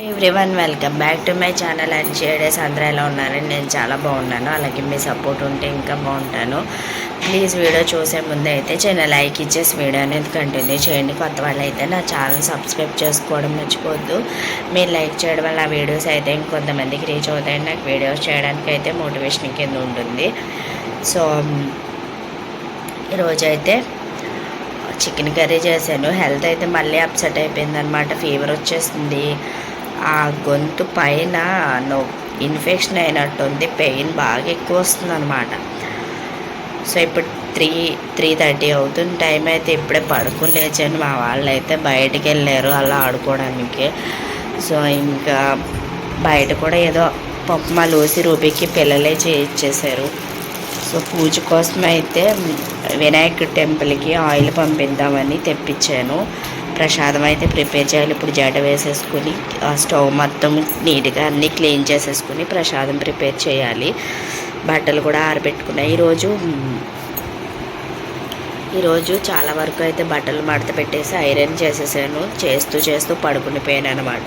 Everyone welcome back to my channel and షేడేస్ అందరూ ఎలా ఉన్నారని నేను చాలా బాగున్నాను. అలాగే మీ సపోర్ట్ ఉంటే ఇంకా బాగుంటాను. ప్లీజ్ వీడియో చూసే ముందు అయితే చిన్న లైక్ ఇచ్చేసి వీడియో అనేది కంటిన్యూ చేయండి. కొత్త వాళ్ళు అయితే నా ఛానల్ సబ్స్క్రైబ్ చేసుకోవడం మర్చిపోద్దు. మీరు లైక్ చేయడం వల్ల వీడియోస్ అయితే ఇంకొంతమందికి రీచ్ అవుతాయి. నాకు వీడియోస్ చేయడానికి అయితే మోటివేషన్ కింద ఉంటుంది. సో ఈరోజు అయితే చికెన్ కర్రీ చేశాను. హెల్త్ అయితే మళ్ళీ అప్సెట్ అయిపోయింది అనమాట ఫీవర్ వచ్చేసింది. ఆ గొంతు పైన ఇన్ఫెక్షన్ అయినట్టుంది పెయిన్ బాగా ఎక్కువ వస్తుంది అనమాట సో ఇప్పుడు త్రీ త్రీ థర్టీ అవుతుంది టైం అయితే ఇప్పుడే పడుకుని లేచాను. మా వాళ్ళు అయితే బయటికి వెళ్ళారు అలా ఆడుకోవడానికి. సో ఇంకా బయట కూడా ఏదో పప్పు లూసి రూపీకి పిల్లలే చేయించేశారు. సో పూజ కోసం అయితే వినాయక టెంపుల్కి ఆయిల్ పంపిద్దామని తెప్పించాను. ప్రసాదం అయితే ప్రిపేర్ చేయాలి. ఇప్పుడు జడ వేసేసుకుని ఆ స్టవ్ మొత్తం నీట్గా అన్నీ క్లీన్ చేసేసుకుని ప్రసాదం ప్రిపేర్ చేయాలి. బట్టలు కూడా ఆరబెట్టుకున్నాయి ఈరోజు ఈరోజు చాలా వరకు అయితే బట్టలు మడత పెట్టేసి ఐరన్ చేసేసాను. చేస్తూ చేస్తూ పడుకునిపోయాను అనమాట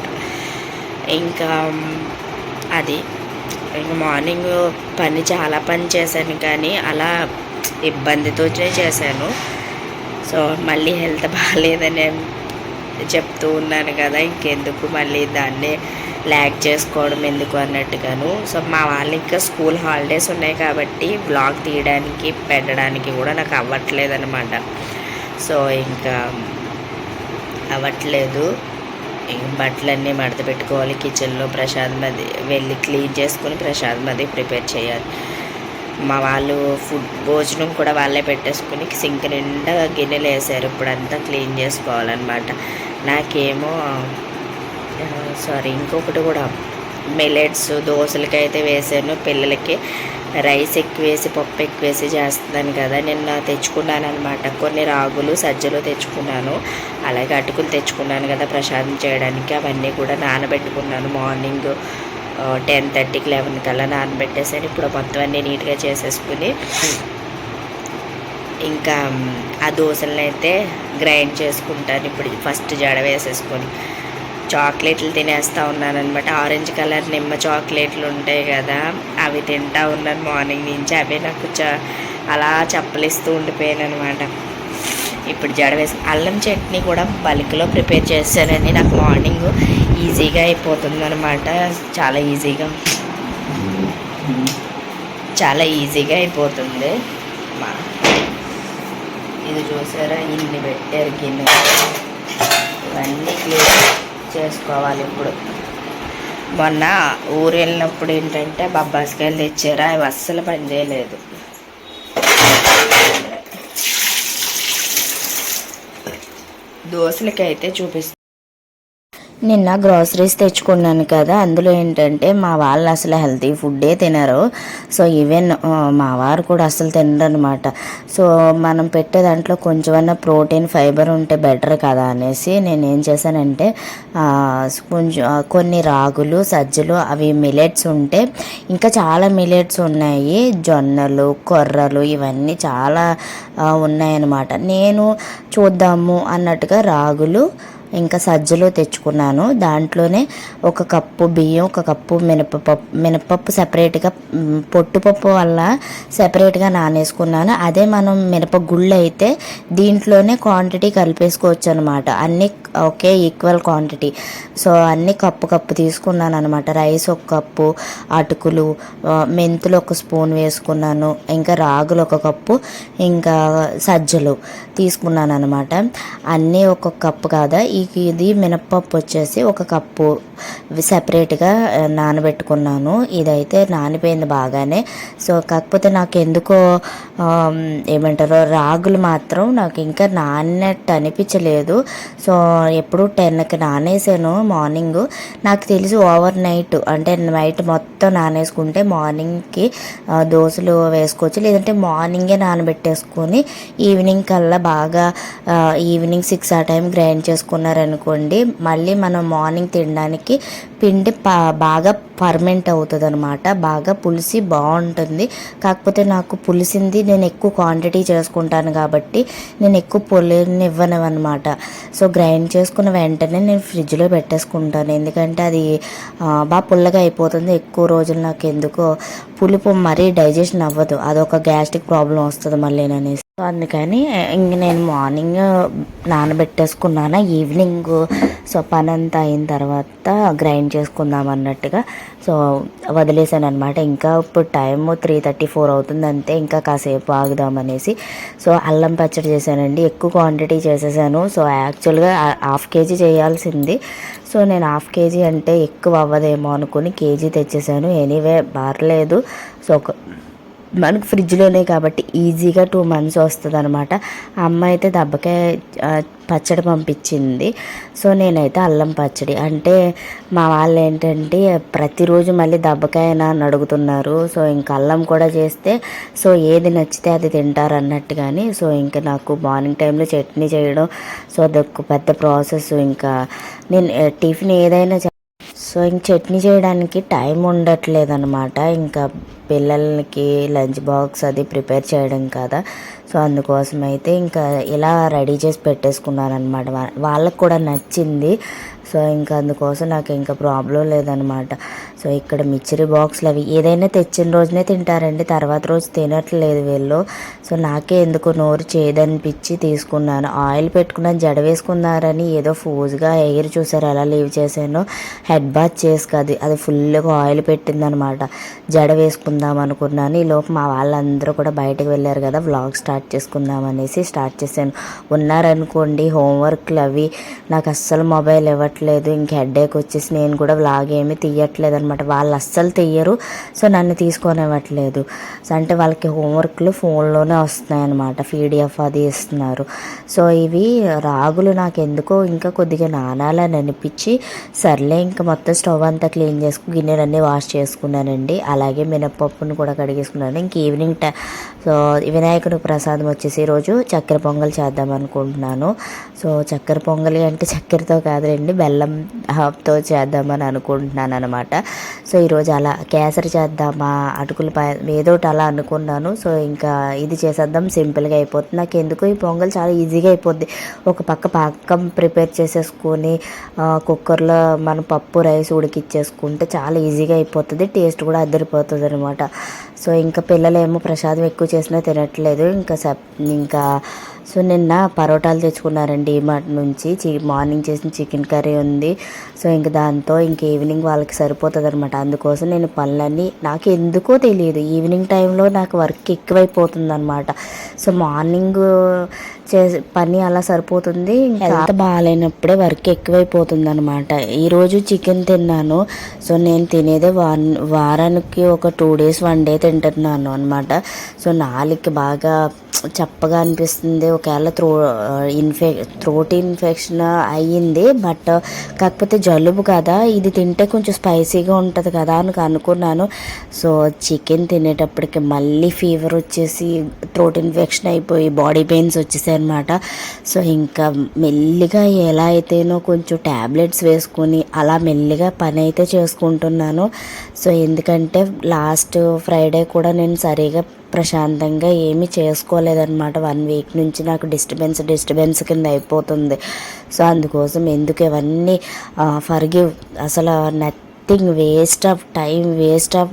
ఇంకా అది ఇంకా మార్నింగ్ పని చాలా పని చేశాను కానీ అలా ఇబ్బందితోనే చేశాను. సో మళ్ళీ హెల్త్ బాగాలేదని చెప్తూ ఉన్నాను కదా ఇంకెందుకు మళ్ళీ దాన్ని ల్యాక్ చేసుకోవడం ఎందుకు అన్నట్టుగాను. సో మా వాళ్ళు ఇంకా స్కూల్ హాలిడేస్ ఉన్నాయి కాబట్టి బ్లాగ్ తీయడానికి పెట్టడానికి కూడా నాకు అవ్వట్లేదు అనమాట సో ఇంకా అవ్వట్లేదు. బట్టలన్నీ మడత పెట్టుకోవాలి కిచెన్లో ప్రసాదం అది వెళ్ళి క్లీన్ చేసుకొని ప్రసాదం అది ప్రిపేర్ చేయాలి. మా వాళ్ళు ఫుడ్ భోజనం కూడా వాళ్ళే పెట్టేసుకుని సింక్ నిండా గిన్నెలు వేసారు. ఇప్పుడంతా క్లీన్ చేసుకోవాలన్నమాట. నాకేమో సారీ ఇంకొకటి కూడా మిలెట్స్ దోశలకి అయితే వేసాను. పిల్లలకి రైస్ ఎక్కువ వేసి పప్పు ఎక్కువేసి చేస్తున్నాను కదా. నిన్న తెచ్చుకున్నాను అనమాట కొన్ని రాగులు సజ్జలు తెచ్చుకున్నాను. అలాగే అటుకులు తెచ్చుకున్నాను కదా ప్రసాదం చేయడానికి. అవన్నీ కూడా నానబెట్టుకున్నాను మార్నింగ్. టెన్ థర్టీకి లెవెన్ కల్లా నానబెట్టేసాను. ఇప్పుడు మొత్తం అన్నీ నీట్గా చేసేసుకుని ఇంకా ఆ దోశలను అయితే గ్రైండ్ చేసుకుంటాను. ఇప్పుడు ఫస్ట్ జడ వేసేసుకొని చాక్లెట్లు తినేస్తూ ఉన్నాను అనమాట ఆరెంజ్ కలర్ నిమ్మ చాక్లెట్లు ఉంటాయి కదా అవి తింటా ఉన్నాను. మార్నింగ్ నుంచి అవి నాకు చ అలా చప్పలిస్తూ ఉండిపోయాను అనమాట ఇప్పుడు జడ వేసి అల్లం చట్నీ కూడా బల్క్లో ప్రిపేర్ చేశానండి. నాకు మార్నింగ్ ఈజీగా అయిపోతుందనమాట చాలా ఈజీగా. చాలా ఈజీగా అయిపోతుంది. మా- ఇది చూసారా? ఇన్ని పెట్టారు గిన్నె. ఇవన్నీ క్లీన్ చేసుకోవాలి ఇప్పుడు. మొన్న ఊరు వెళ్ళినప్పుడు ఏంటంటే బొబ్బాసికాయలు తెచ్చారా. అవి అస్సలు పనిచేయలేదు. దోశలకి అయితే చూపిస్తాను నిన్న గ్రాసరీస్ తెచ్చుకున్నాను కదా అందులో ఏంటంటే మా వాళ్ళు అసలు హెల్తీ ఫుడ్డే తినరు. సో ఈవెన్ మా వారు కూడా అసలు తినరు అనమాట సో మనం పెట్టే దాంట్లో కొంచెమన్నా ప్రోటీన్ ఫైబర్ ఉంటే బెటర్ కదా అనేసి నేను ఏం చేశానంటే కొంచెం కొన్ని రాగులు సజ్జలు అవి మిలెట్స్ ఉంటే ఇంకా చాలా మిలెట్స్ ఉన్నాయి. జొన్నలు కొర్రలు ఇవన్నీ చాలా ఉన్నాయన్నమాట. నేను చూద్దాము అన్నట్టుగా రాగులు ఇంకా సజ్జలు తెచ్చుకున్నాను. దాంట్లోనే ఒక కప్పు బియ్యం ఒక కప్పు మినపపప్పు మినపప్పు సపరేట్గా పొట్టుపప్పు వల్ల సపరేట్గా నానేసుకున్నాను. అదే మనం మినపగుళ్ళు అయితే దీంట్లోనే క్వాంటిటీ కలిపేసుకోవచ్చు అనమాట అన్ని ఒకే ఈక్వల్ క్వాంటిటీ. సో అన్ని కప్పు కప్పు తీసుకున్నాను అనమాట రైస్ ఒక కప్పు అటుకులు మెంతులు ఒక స్పూన్ వేసుకున్నాను. ఇంకా రాగులు ఒక కప్పు ఇంకా సజ్జలు తీసుకున్నాను అనమాట అన్నీ ఒక్కొక్క కప్పు కాదా? ఇది మినప్పప్పు వచ్చేసి ఒక కప్పు సపరేట్గా నానబెట్టుకున్నాను. ఇదైతే నానిపోయింది బాగానే. సో కాకపోతే నాకు ఎందుకో ఏమంటారో రాగులు మాత్రం నాకు ఇంకా నానినట్టు అనిపించలేదు. సో ఎప్పుడు టెన్కి నానేసాను మార్నింగ్. నాకు తెలిసి ఓవర్ నైట్ అంటే నైట్ మొత్తం నానేసుకుంటే మార్నింగ్కి దోశలు వేసుకోవచ్చు. లేదంటే మార్నింగే నానబెట్టేసుకొని ఈవినింగ్ కల్లా బాగా ఈవినింగ్ సిక్స్ ఆ టైం గ్రైండ్ చేసుకున్న చేసుకున్నారనుకోండి మళ్ళీ మనం మార్నింగ్ తినడానికి పిండి బాగా ఫర్మెంట్ అవుతుంది అనమాట బాగా పులిసి బాగుంటుంది. కాకపోతే నాకు పులిసింది నేను ఎక్కువ క్వాంటిటీ చేసుకుంటాను కాబట్టి నేను ఎక్కువ పులినివ్వను అనమాట సో గ్రైండ్ చేసుకున్న వెంటనే నేను ఫ్రిడ్జ్లో పెట్టేసుకుంటాను. ఎందుకంటే అది బాగా పుల్లగా అయిపోతుంది. ఎక్కువ రోజులు నాకు ఎందుకో పులుపు మరీ డైజెషన్ అవ్వదు. అదొక గ్యాస్ట్రిక్ ప్రాబ్లం వస్తుంది మళ్ళీ అనేసి. సో అందుకని ఇంక నేను మార్నింగ్ నానబెట్టేసుకున్నాను ఈవినింగ్ సో పని అంతా అయిన తర్వాత గ్రైండ్ చేసుకుందాం అన్నట్టుగా. సో వదిలేసాను అనమాట ఇంకా ఇప్పుడు టైం త్రీ థర్టీ ఫోర్ అవుతుంది అంతే ఇంకా కాసేపు ఆగుదామనేసి సో అల్లం పచ్చడి చేశానండి. ఎక్కువ క్వాంటిటీ చేసేసాను. సో యాక్చువల్గా హాఫ్ కేజీ చేయాల్సింది. సో నేను హాఫ్ కేజీ అంటే ఎక్కువ అవ్వదేమో అనుకుని కేజీ తెచ్చేసాను. ఎనీవే బారలేదు సో ఒక మనకు ఫ్రిడ్జ్లోనే కాబట్టి ఈజీగా టూ మంత్స్ వస్తుంది అనమాట అమ్మ అయితే దెబ్బకాయ పచ్చడి పంపించింది. సో నేనైతే అల్లం పచ్చడి. అంటే మా వాళ్ళు ఏంటంటే ప్రతిరోజు మళ్ళీ దెబ్బకాయనా అని అడుగుతున్నారు. సో ఇంకా అల్లం కూడా చేస్తే సో ఏది నచ్చితే అది తింటారు అన్నట్టు కానీ సో ఇంకా నాకు మార్నింగ్ టైంలో చట్నీ చేయడం సో అదొక పెద్ద ప్రాసెస్. ఇంకా నేను టిఫిన్ ఏదైనా సో ఇంక చట్నీ చేయడానికి టైం ఉండట్లేదు అనమాట ఇంకా పిల్లలకి లంచ్ బాక్స్ అది ప్రిపేర్ చేయడం కదా. సో అందుకోసం అయితే ఇంకా ఇలా రెడీ చేసి పెట్టేసుకున్నాను అనమాట వాళ్ళకి కూడా నచ్చింది. సో ఇంకా అందుకోసం నాకు ఇంకా ప్రాబ్లం లేదనమాట సో ఇక్కడ మిక్చరీ బాక్స్లు అవి ఏదైనా తెచ్చిన రోజునే తింటారండి తర్వాత రోజు తినట్లేదు వీళ్ళు. సో నాకే ఎందుకు నోరు చేదనిపించి తీసుకున్నాను. ఆయిల్ పెట్టుకున్నాను జడ వేసుకున్నారని ఏదో ఫోజ్గా ఎయిర్ చూసారు ఎలా లీవ్ చేశానో. హెడ్ బాత్ చేసుకు అది అది ఫుల్గా ఆయిల్ పెట్టిందనమాట. జడ వేసుకుందాం అనుకున్నాను. ఈ లోపు మా వాళ్ళందరూ కూడా బయటకు వెళ్ళారు కదా వ్లాగ్ స్టార్ట్ చేసుకుందాం అనేసి స్టార్ట్ చేశాను. ఉన్నారనుకోండి హోంవర్క్లు అవి. నాకు అస్సలు మొబైల్ ఇవ్వట్లేదు ఇంక హెడ్ఏక్ వచ్చేసి నేను కూడా వ్లాగ్ ఏమీ తీయట్లేదు అనమాట వాళ్ళు అస్సలు తీయరు సో నన్ను తీసుకొనివ్వట్లేదు. సో అంటే వాళ్ళకి హోంవర్క్లు ఫోన్లోనే వస్తున్నాయి అనమాట పీడిఎఫ్ అది ఇస్తున్నారు. సో ఇవి రాగులు నాకు ఎందుకో ఇంకా కొద్దిగా నానాలని అనిపించి సర్లే ఇంకా మొత్తం స్టవ్ అంతా క్లీన్ చేసుకుని గిన్నెలన్నీ వాష్ చేసుకున్నానండి. అలాగే మినప్పప్పును కూడా కడిగేసుకున్నాను. ఇంక ఈవినింగ్ టై సో వినాయకుడు ప్రసాదం వచ్చేసి ఈరోజు చక్కెర పొంగల్ చేద్దాం అనుకుంటున్నాను. సో చక్కెర పొంగలి అంటే చక్కెరతో కాదులేండి బెల్లంతో చేద్దామని అనుకుంటున్నాను అనమాట సో ఈరోజు అలా కేసరి చేద్దామా అటుకుల పాయ ఏదో ఒకటి అలా అనుకున్నాను. సో ఇంకా ఇది చేసేద్దాం సింపుల్గా అయిపోతుంది. నాకు ఎందుకు ఈ పొంగల్ చాలా ఈజీగా అయిపోద్ది. ఒక పక్క పాకం ప్రిపేర్ చేసేసుకొని కుక్కర్లో మన పప్పు రైస్ ఉడికిచ్చేసుకుంటే చాలా ఈజీగా అయిపోతుంది. టేస్ట్ కూడా అద్దరిపోతుంది అనమాట సో ఇంకా పిల్లలేమో ప్రసాదం ఎక్కువ చేసినా తినట్లేదు. ఇంకా సప్ ఇంకా సో నిన్న పరోటాలు తెచ్చుకున్నారండి ఈమార్ట్ నుంచి. చి మార్నింగ్ చేసిన చికెన్ కర్రీ ఉంది. సో ఇంక దాంతో ఇంక ఈవినింగ్ వాళ్ళకి సరిపోతుంది అనమాట అందుకోసం నేను పనులన్నీ నాకు ఎందుకో తెలియదు. ఈవినింగ్ టైంలో నాకు వర్క్ ఎక్కువైపోతుంది అనమాట సో మార్నింగ్ చే పని అలా సరిపోతుంది. హెల్త్ బాగాలేనప్పుడే వర్క్ ఎక్కువైపోతుంది అనమాట ఈరోజు చికెన్ తిన్నాను. సో నేను తినేదే వాన్ వారానికి ఒక టూ డేస్ వన్ డే తింటున్నాను అనమాట సో నాలుగు బాగా చప్పగా అనిపిస్తుంది. ఒకవేళ త్రో ఇన్ఫె త్రోట్ ఇన్ఫెక్షన్ అయ్యింది బట్ కాకపోతే జలుబు కదా ఇది తింటే కొంచెం స్పైసీగా ఉంటుంది కదా అని అనుకున్నాను. సో చికెన్ తినేటప్పటికి మళ్ళీ ఫీవర్ వచ్చేసి త్రోట్ ఇన్ఫెక్షన్ అయిపోయి బాడీ పెయిన్స్ వచ్చేసాయి అనమాట సో ఇంకా మెల్లిగా ఎలా అయితేనో కొంచెం ట్యాబ్లెట్స్ వేసుకొని అలా మెల్లిగా పని అయితే చేసుకుంటున్నాను. సో ఎందుకంటే లాస్ట్ ఫ్రైడే కూడా నేను సరిగా ప్రశాంతంగా ఏమీ చేసుకోలేదన్నమాట. వన్ వీక్ నుంచి నాకు డిస్టర్బెన్స్ డిస్టర్బెన్స్ కింద అయిపోతుంది. సో అందుకోసం ఎందుకు ఇవన్నీ ఫర్గివ్ అసలు nothing waste of time waste of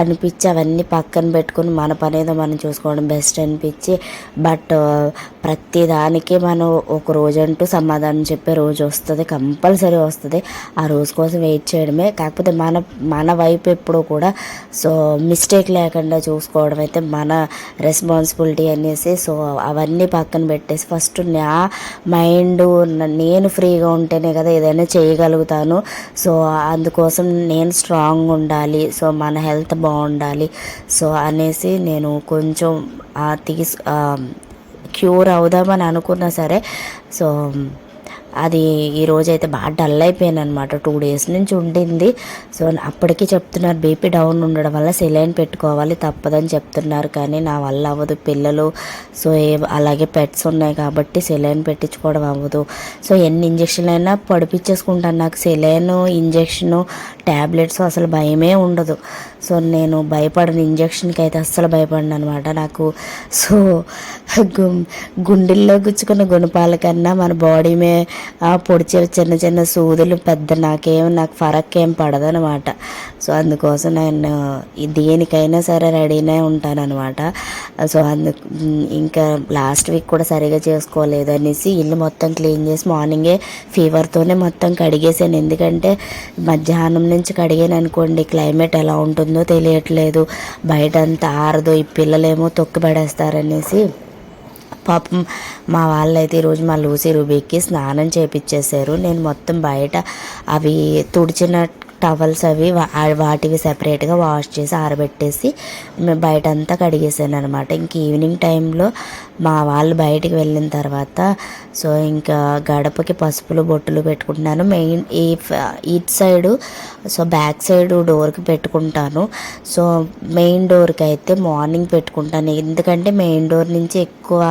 అనిపించి అవన్నీ పక్కన పెట్టుకొని మన పని ఏదో మనం చూసుకోవడం బెస్ట్ అనిపించి. బట్ ప్రతి దానికి మనం ఒక రోజు అంటూ సమాధానం చెప్పే రోజు వస్తుంది కంపల్సరీ వస్తుంది. ఆ రోజు కోసం వెయిట్ చేయడమే. కాకపోతే మన మన వైపు ఎప్పుడూ కూడా సో మిస్టేక్ లేకుండా చూసుకోవడం అయితే మన రెస్పాన్సిబిలిటీ అనేసి సో అవన్నీ పక్కన పెట్టేసి ఫస్ట్ నా మైండ్ నేను ఫ్రీగా ఉంటేనే కదా ఏదైనా చేయగలుగుతాను. సో అందుకోసం నేను స్ట్రాంగ్ ఉండాలి సో మన హెల్త్ బాగుండాలి. సో అనేసి నేను కొంచెం తీసు క్యూర్ అవుదామని అనుకున్నా సరే సో అది ఈరోజు అయితే బాగా డల్ అయిపోయాను అనమాట టూ డేస్ నుంచి ఉండింది. సో అప్పటికి చెప్తున్నారు బీపీ డౌన్ ఉండడం వల్ల సెలైన్ పెట్టుకోవాలి తప్పదని చెప్తున్నారు. కానీ నా వల్ల అవ్వదు. పిల్లలు సో ఏ అలాగే పెట్స్ ఉన్నాయి కాబట్టి సెలైన్ పెట్టించుకోవడం అవ్వదు. సో ఎన్ని ఇంజక్షన్లు అయినా పడిపించేసుకుంటాను. నాకు సెలైన్ ఇంజక్షను ట్యాబ్లెట్స్ అసలు భయమే ఉండదు. సో నేను భయపడను ఇంజక్షన్కి అయితే అస్సలు భయపడను అనమాట నాకు సో గు- గుండెల్లో గుచ్చుకున్న గుణపాల కన్నా మన బాడీ మే పొడిచే చిన్న చిన్న సూదులు పెద్ద నాకేం నాకు ఫరక్ ఏం పడదు అనమాట సో అందుకోసం నేను దేనికైనా సరే రెడీనే ఉంటానన్నమాట. సో అందు ఇంకా లాస్ట్ వీక్ కూడా సరిగా చేసుకోలేదు అనేసి ఇల్లు మొత్తం క్లీన్ చేసి మార్నింగే ఫీవర్తోనే మొత్తం కడిగేసాను. ఎందుకంటే మధ్యాహ్నం నుంచి కడిగాను అనుకోండి క్లైమేట్ ఎలా ఉంటుందో తెలియట్లేదు. బయట అంతా ఆరదు ఈ పిల్లలేమో తొక్కి పడేస్తారనేసి పాపం మా వాళ్ళైతే ఈరోజు మా లూసీ రూబీకి స్నానం చేపించేశారు నేను మొత్తం బయట అవి తుడిచిన టవల్స్ అవి వాటివి సెపరేట్గా వాష్ చేసి ఆరబెట్టేసి బయట అంతా కడిగేసాను అనమాట ఇంక ఈవినింగ్ టైంలో మా వాళ్ళు బయటికి వెళ్ళిన తర్వాత సో ఇంకా గడపకి పసుపులు బొట్టులు పెట్టుకుంటున్నాను. మెయిన్ ఈ it side so back side డోర్కి పెట్టుకుంటాను. సో మెయిన్ డోర్కి అయితే మార్నింగ్ పెట్టుకుంటాను. ఎందుకంటే మెయిన్ డోర్ నుంచి ఎక్కువ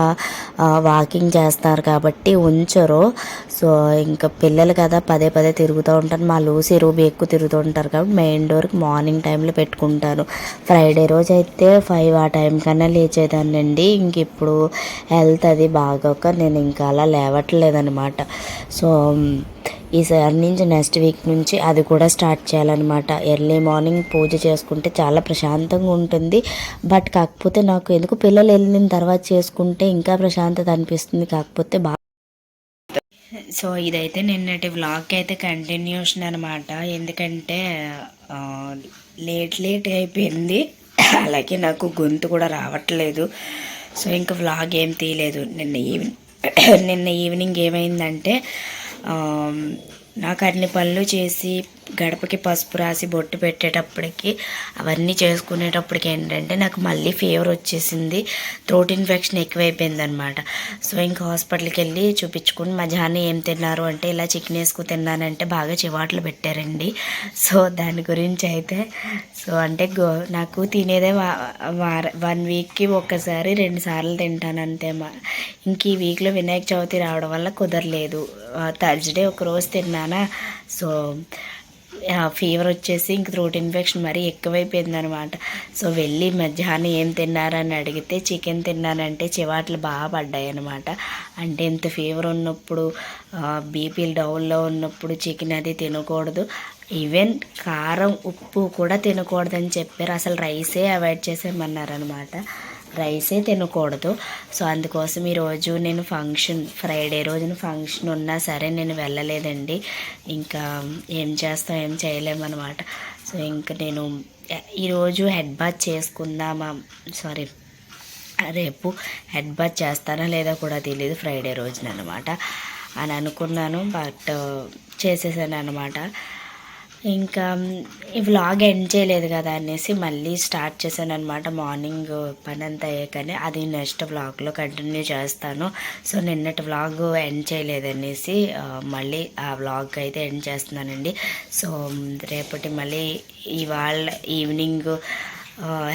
వాకింగ్ చేస్తారు కాబట్టి ఉంచరు. సో ఇంకా పిల్లలు కదా పదే పదే తిరుగుతూ ఉంటాను మా లూసి రూబీ ఎక్కువ తిరుగుతూ ఉంటారు కాబట్టి మెయిన్ డోర్కి మార్నింగ్ టైంలో పెట్టుకుంటాను ఫ్రైడే రోజు అయితే ఫైవ్ ఆ టైం కన్నా లేచేదాన్నండి. ఇంక ఇప్పుడు హెల్త్ అది బాగోక నేను ఇంకా అలా లేవట్లేదనమాట సో ఈసారి నుంచి నెక్స్ట్ వీక్ నుంచి అది కూడా స్టార్ట్ చేయాలన్నమాట. ఎర్లీ మార్నింగ్ పూజ చేసుకుంటే చాలా ప్రశాంతంగా ఉంటుంది. బట్ కాకపోతే నాకు ఎందుకు పిల్లలు వెళ్ళిన తర్వాత చేసుకుంటే ఇంకా ప్రశాంతత అనిపిస్తుంది. కాకపోతే బాగా సో ఇదైతే నిన్నటి వ్లాగ్ అయితే కంటిన్యూషన్ అనమాట ఎందుకంటే లేట్ లేట్ అయిపోయింది. అలాగే నాకు గొంతు కూడా రావట్లేదు. సో ఇంకా వ్లాగ్ ఏం తీయలేదు. నిన్న ఈవినింగ్ నిన్న ఈవినింగ్ ఏమైందంటే నాకు అన్ని పనులు చేసి గడపకి పసుపు రాసి బొట్టు పెట్టేటప్పటికి అవన్నీ చేసుకునేటప్పటికి ఏంటంటే నాకు మళ్ళీ ఫీవర్ వచ్చేసింది. థ్రోట్ ఇన్ఫెక్షన్ ఎక్కువైపోయింది అనమాట సో ఇంకా హాస్పిటల్కి వెళ్ళి చూపించుకుని మధ్యాహ్నం ఏం తిన్నారు అంటే ఇలా చికెన్ వేసుకు తిన్నానంటే బాగా చివాట్లు పెట్టారండి. సో దాని గురించి అయితే సో అంటే గో నాకు తినేదే వా- వార వన్ వీక్కి ఒక్కసారి రెండు సార్లు తింటాను అంతే మా. ఇంక ఈ వీక్లో వినాయక చవితి రావడం వల్ల కుదరలేదు. థర్స్డే ఒక రోజు తిన్నానా? సో ఫీవర్ వచ్చేసి ఇంక త్రోట్ ఇన్ఫెక్షన్ మరీ ఎక్కువైపోయింది అనమాట సో వెళ్ళి మధ్యాహ్నం ఏం తిన్నారని అడిగితే చికెన్ తిన్నానంటే చివాట్లు బాగా పడ్డాయి అనమాట అంటే ఇంత ఫీవర్ ఉన్నప్పుడు బీపీలు డౌన్లో ఉన్నప్పుడు చికెన్ అది తినకూడదు. ఈవెన్ కారం ఉప్పు కూడా తినకూడదని చెప్పారు. అసలు రైసే అవాయిడ్ చేసేయమన్నారనమాట రైసే తినకూడదు. సో అందుకోసం ఈరోజు నేను ఫంక్షన్ ఫ్రైడే రోజున ఫంక్షన్ ఉన్నా సరే నేను వెళ్ళలేదండి. ఇంకా ఏం చేస్తాం ఏం చేయలేమన్నమాట. సో ఇంకా నేను ఈరోజు హెడ్ బాత్ చేసుకుందామా సారీ రేపు హెడ్ బాత్ చేస్తానా లేదా కూడా తెలియదు ఫ్రైడే రోజున అనమాట అని అనుకున్నాను బట్ చేసేసాను అనమాట ఇంకా ఈ వ్లాగ్ ఎండ్ చేయలేదు కదా అనేసి మళ్ళీ స్టార్ట్ చేశాను అనమాట మార్నింగ్ పని అంతా అయ్యాకనే అది నెక్స్ట్ వ్లాగ్లో కంటిన్యూ చేస్తాను. సో నిన్నటి వ్లాగ్ ఎండ్ చేయలేదు అనేసి మళ్ళీ ఆ వ్లాగ్ అయితే ఎండ్ చేస్తున్నానండి. సో రేపటి మళ్ళీ ఇవాళ ఈవినింగ్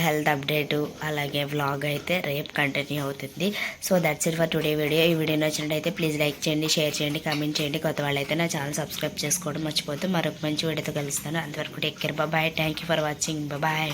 హెల్త్ అప్డేటు అలాగే వ్లాగ్ అయితే రేపు కంటిన్యూ అవుతుంది. So that's it for today video ఈ వీడియో నచ్చినట్టయితే ప్లీజ్ లైక్ చేయండి షేర్ చేయండి కామెంట్ చేయండి. కొత్త వాళ్ళైతే నా ఛానల్ సబ్స్క్రైబ్ చేసుకోవడం మర్చిపోతే మరొక మంచి వీడియోతో కలుస్తాను. అంతవరకు take care bye thank you for watching bye